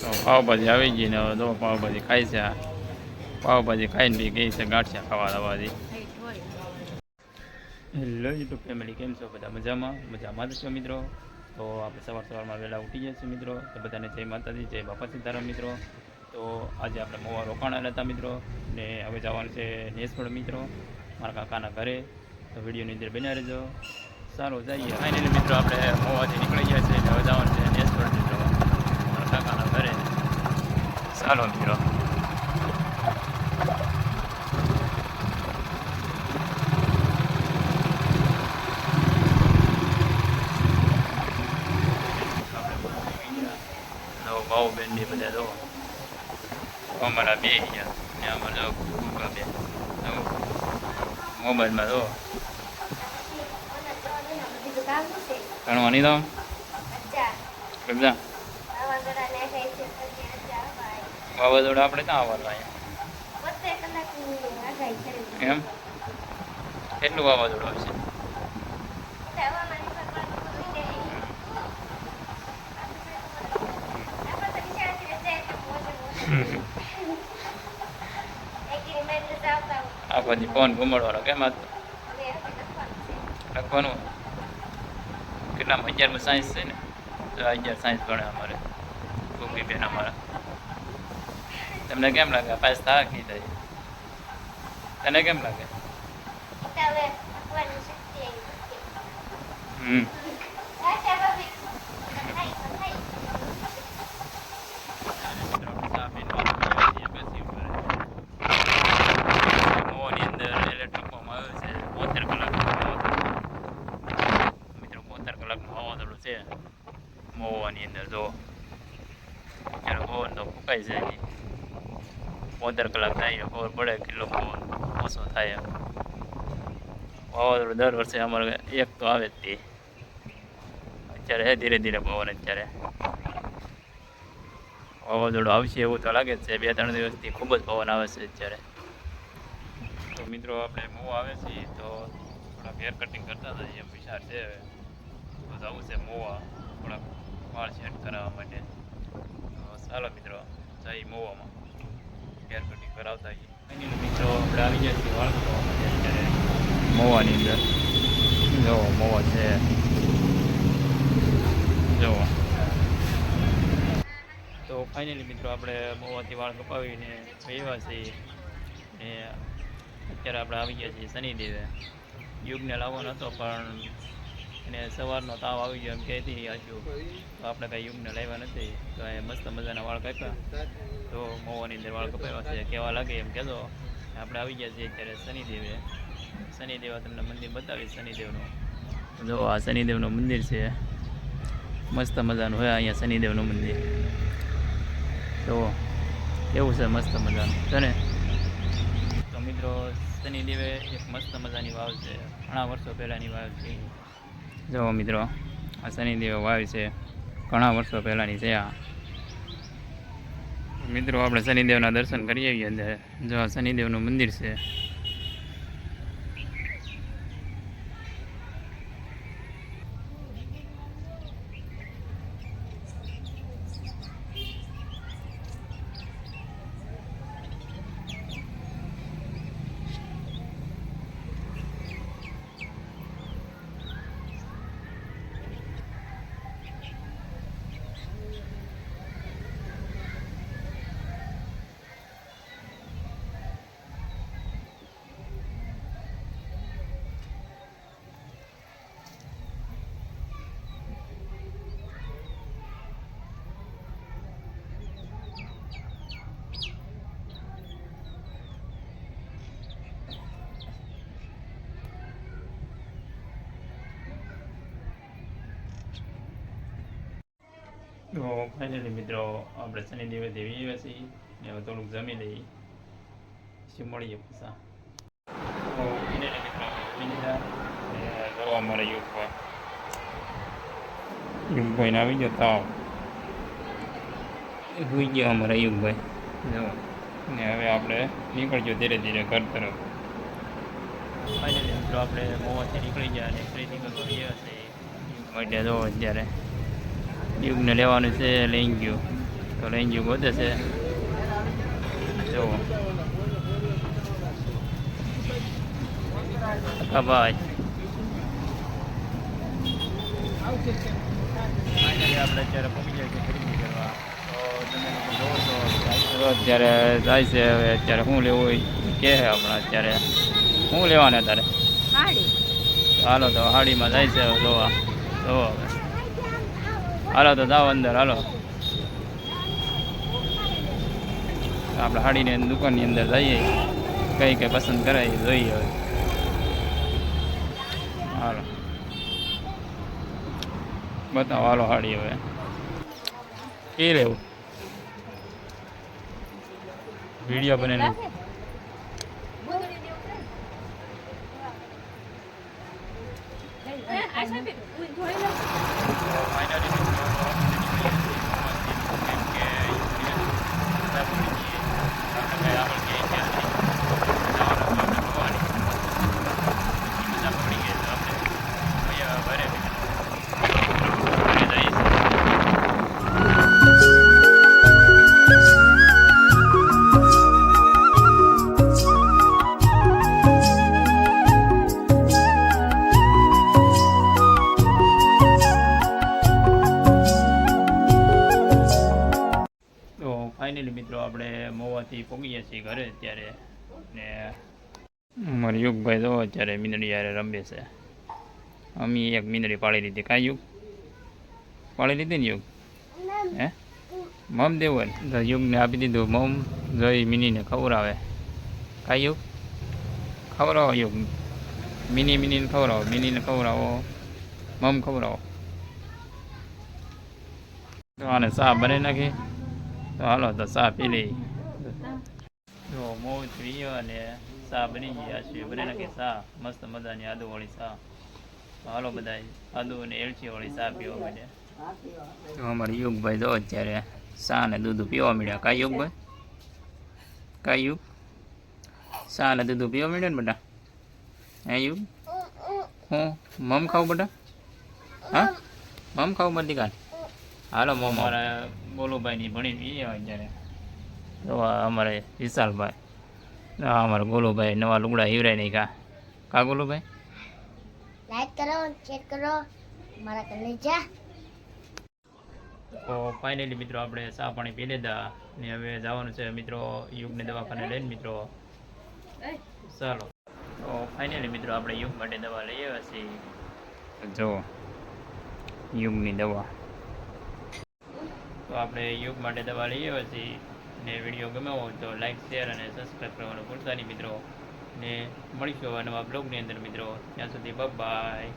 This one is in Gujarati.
પાવભાજી આવી ગઈ ને હવે પાવભાજી ખાય છે પાવભાજી ખાઈને બી ગઈ છે ગાંઠિયા ખાવા દવાથી હેલો યુટ્યુબ ફેમિલી, કેમ છો? બધા મજામાં? મજામાં જ છો મિત્રો? તો આપણે સવાર સવારમાં વહેલા ઉઠી ગયા છીએ મિત્રો. તો બધાને જય માતાજી, જય બાપા સીતારામ મિત્રો. તો આજે આપણે મોવા રોકાણા હતા મિત્રો. ને હવે જવાનું છે નેસફળ મિત્રો, મારા કાકાના ઘરે. તો વિડીયોની અંદર બન્યા રહેજો. સારું, જઈએ. ફાઇનલી મિત્રો, આપણે મોવાથી નીકળી ગયા છીએ હવે જવાનું છે નેસફળ મિત્રો મારા કાકાના ઘરે ચાલો મિત્રો નવો ભાવ બેન ને બધા જો અમારા બે ગયા ને અમારા જો ગુગા બે જો મોબાઈલમાં જો ઘણવા નહીં તો સમજા વાવાઝોડા આપણે ક્યાં આવવાનું અહીંયા. એમ? કેટલું વાવાઝોડું આવશે? આ પછી ફોન ઘુમાડવાનો કેમ આ? લખવાનું? કેટલામાં? અગિયારમાં સાયન્સ છે ને? તો અગિયાર સાયન્સ ભણે અમારે. છોકરી બેન અમારા. તમને કેમ લાગે? અપાસ થા કી થાય. તને કેમ લાગે? હમ મોવાની અંદર એલર્ટ આપવામાં આવ્યું છે બોતેર કલાકનું મિત્રો બોતેર કલાકનું વાવાઝોડું છે મોવાની અંદર જો જ્યારે પવન તો ફૂંકાય છે હજી બોતેર કલાક થાય, ખબર પડે કેટલો પવન ઓછો થાય વાવાઝોડું દર વર્ષે અમારે એક તો આવે જ તે. અત્યારે હે ધીરે ધીરે પવન અત્યારે. વાવાઝોડું આવશે એવું તો લાગે જ છે. બે ત્રણ દિવસથી ખૂબ જ પવન આવે છે અત્યારે. તો મિત્રો આપણે મૂવ આવે છે તો થોડાક હેર કટિંગ કરતા હતા, એમ વિચાર છે હવે. તો જવું છે મોવા. થોડાક વાળ સેટ કરાવવા માટે. ચાલો મિત્રો જઈ મોવામાં. હેર કટિંગ કરાવતા છીએ મિત્રો આપણે આવી ગયા છીએ વાળ કરવા માટે. મોવાની અંદર. જો, મોવા છે. જુઓ તો ફાઇનલી મિત્રો આપણે મોવાથી વાળ કપાવીને વહેવા છીએ. ને અત્યારે આપણે આવી ગયા છીએ શનિદેવે. યુગને લાવવાનો હતો, પણ એને સવારનો તાવ આવી ગયો એમ કહેતી હજુ તો આપણે કાંઈ યુગને લાવ્યા નથી. તો એ મસ્ત મજાના વાળ કાપ્યા. તો મોવાની અંદર વાળ કપાવ્યા છે. કેવા લાગે એમ કહેતો. આપણે આવી ગયા છીએ અત્યારે શનિદેવે. શનિદેવા તમને મંદિર બતાવીશ શનિદેવનું. જો, આ શનિદેવનું મંદિર છે. મસ્ત મજાનું હોય અહીંયા શનિદેવનું મંદિર. તો એવું છે મસ્ત મજાનું? છે ને? તો મિત્રો, શનિદેવે એક મસ્ત મજાની વાવ છે. ઘણા વર્ષો પહેલાંની વાવ છે. જો મિત્રો, આ શનિદેવ વાવ છે. ઘણા વર્ષો પહેલાંની છે આ. મિત્રો, આપણે શનિદેવના દર્શન કરી આવીએ અંદર જો શનિદેવનું મંદિર છે તો ફાઇનલી મિત્રો આપણે શનિદેવે દેવી આવ્યા છીએ ને હવે થોડુંક જમી લઈએ. પછી મળીએ પૈસા તો ફાઇનલી મિત્રો, જમી લીધા. જવા અમારે યુગભાઈ યુગભાઈને આવી ગયો તાવ. હોઈ ગયો અમારા યુગભાઈ જો. ને હવે આપણે નીકળજો ધીરે ધીરે ઘર તરફ. ફાઇનલી મિત્રો, આપણે મોવાથી નીકળી ગયા અને ખરીદી કરવા ગયા છે માટે જો અત્યારે. યુગને લેવાનું છે લઈ ગયો તો રેન્જ ગોતે છે. જુઓ. આપણે અત્યારે પહોંચી ગયા ખરીદી કરવા. તો અત્યારે જાય છે હવે અત્યારે શું લેવું હોય કે છે આપણા અત્યારે. શું લેવાના તારે? ચાલો હાલો તો હાડીમાં જાય છે જોવા. જોવા હવે. હાલો તો જાઓ અંદર, હાલો. આપણે હાડીને દુકાનની અંદર જઈએ. કઈ કઈ પસંદ કરાય જોઈએ હવે. હાલો. બતાવો હાલો હાડી હવે. એ લેવું વીડિયો બને તો છીએ ઘરે ત્યારે ને અમારે યુગભાઈ તો અત્યારે મીંદડી યારે રમે છે. અમે એક મીંદડી પાડી લીધી. કાંઈ યુગ? પાડી લીધી ને યુગ? હે? મમ દેવું ને તો યુગને આપી દીધું. મમ જોઈ મિનીને ખવડાવે. કાંઈ યુગ? ખવડાવો યુગ. મિની મિનીને ખવડાવો. મિનીને ખવડાવો. મમ ખવડાવો. તો આને ચા બનાવી નાખી. તો હાલો તો ચા પી લઈ જો મોજ પ્રિય અને સા બની ગયા છે. બને કે સા મસ્ત મજાની આદુવાળી વાળી સા. હાલો બધા આદુ અને એલચી વાળી સા પીવા મળે તો અમારે યુગભાઈ જો અત્યારે સા ને દૂધ પીવા મળ્યા કા યુગભાઈ? કા યુગ? સા ને દૂધ પીવા મળ્યા ને બધા હે યુગ? હું? મમ ખાવું બધા હા? મમ ખાવું બધી કાલ? હાલો મમ. બોલોભાઈ ગોલુભાઈની ભણીને એ આવે તો અમારે વિશાલભાઈ અમારા ગોલુભાઈ નવા લુગડા હિવરાય નહીં કા કા ગોલુભાઈ? લાઈક કરો ચેક કરો મારા કને જા. તો ફાઇનલી મિત્રો આપણે ચા પાણી પી લીધા ને હવે જવાનું છે મિત્રો યુગને દવાખાને લઈને મિત્રો. ચાલો. તો ફાઇનલી મિત્રો આપણે યુગ માટે દવા લઈ આવ્યા છીએ. જો યુગની દવા. તો આપણે યુગ માટે દવા લઈ આવ્યા છીએ. ને વીડિયો ગમ્યો હોય તો લાઈક શેર અને સબસ્ક્રાઈબ કરવાનું ભૂલતા નહીં મિત્રો. ને મળીશું નવા બ્લોગની અંદર મિત્રો. ત્યાં સુધી બાય